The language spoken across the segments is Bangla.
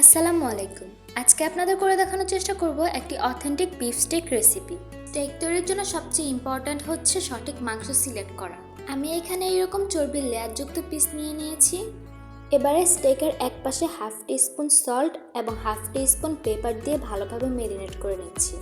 আসসালামু আলাইকুম। আজকে আপনাদের করে দেখানোর চেষ্টা করব একটি authentic beef steak recipe steak তৈরির জন্য সবচেয়ে ইম্পর্ট্যান্ট হচ্ছে সঠিক মাংস সিলেক্ট করা। আমি এখানে এরকম চর্বির লেয়ারযুক্ত পিস নিয়ে নিয়েছি। এবারে স্টেকের এক পাশে হাফ টিস্পুন সল্ট এবং হাফ টিস্পুন পেপার দিয়ে ভালোভাবে মেরিনেট করে নিচ্ছি।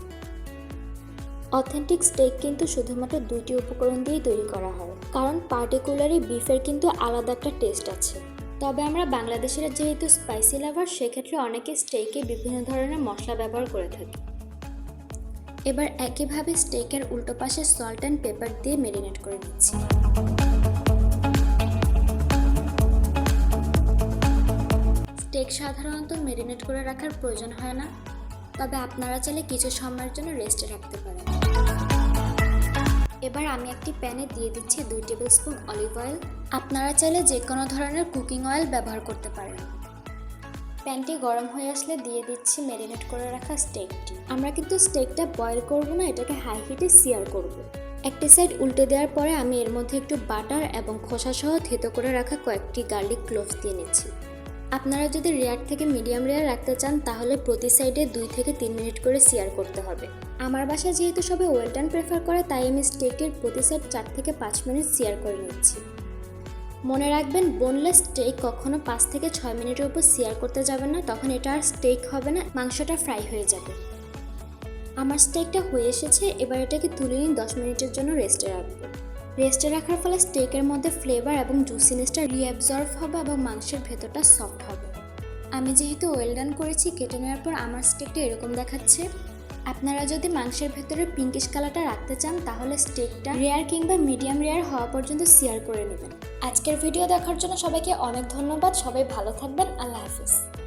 অথেন্টিক স্টেক কিন্তু শুধুমাত্র দুইটি উপকরণ দিয়েই তৈরি করা হয়। কারণ পার্টিকুলারই বিফের কিন্তু আলাদা একটা টেস্ট আছে। তবে আমরা বাংলাদেশের যেহেতু স্পাইসি লাভার সেক্ষেত্রে অনেকে স্টেকে বিভিন্ন ধরনের মশলা ব্যবহার করে থাকি। এবার একইভাবে স্টেকের উল্টো পাশে সল্ট অ্যান্ড পেপার দিয়ে মেরিনেট করে নিচ্ছি। স্টেক সাধারণত মেরিনেট করে রাখার প্রয়োজন হয় না, তবে আপনারা চাইলে কিছু সময়ের জন্য রেস্টে রাখতে পারেন। এবার আমি একটি প্যানে দিয়ে দিচ্ছি দুই টেবিল স্পুন অলিভ অয়েল। আপনারা চাইলে যে কোনো ধরনের কুকিং অয়েল ব্যবহার করতে পারেন। প্যানটি গরম হয়ে আসলে দিয়ে দিচ্ছি ম্যারিনেট করে রাখা স্টেকটি। আমরা কিন্তু স্টেকটা বয়েল করব না, এটাকে হাই হিটে সিয়ার করব। একটি সাইড উল্টে দেওয়ার পরে আমি এর মধ্যে একটু বাটার এবং খোসা সহ থেতো করে রাখা কয়েকটি গার্লিক ক্লোভস দিয়ে নিচ্ছি। আপনারা যদি রেয়ার থেকে মিডিয়াম রেয়ার রাখতে চান, তাহলে প্রতি সাইডে দুই থেকে তিন মিনিট করে সিয়ার করতে হবে। আমার বাসায় যেহেতু সবাই ওয়েলটান প্রেফার করে, তাই আমি স্টেকের প্রতি সাইড চার থেকে পাঁচ মিনিট সিয়ার করে নিচ্ছি। মনে রাখবেন বোনলেস স্টেক কখনো পাঁচ থেকে ছয় মিনিটের উপর সিয়ার করতে যাবেন না, তখন এটা আর স্টেক হবে না, মাংসটা ফ্রাই হয়ে যাবে। আমার স্টেকটা হয়ে এসেছে, এবার এটাকে তুলে নিয়ে দশ মিনিটের জন্য রেস্টে রাখব। রেস্টে রাখার ফলে স্টেকের মধ্যে ফ্লেভার এবং জুসিনেসটা রিঅ্যাবজর্ভ হবে এবং মাংসের ভেতরটা সফট হবে। আমি যেহেতু ওয়েল ডান করেছি, কেটে নেওয়ার পর আমার স্টেকটা এরকম দেখাচ্ছে। আপনারা যদি মাংসের ভেতরে পিঙ্কিশ কালারটা রাখতে চান, তাহলে স্টেকটা রেয়ার কিংবা মিডিয়াম রেয়ার হওয়া পর্যন্ত শেয়ার করে নেবেন। আজকের ভিডিও দেখার জন্য সবাইকে অনেক ধন্যবাদ। সবাই ভালো থাকবেন। আল্লাহ হাফিজ।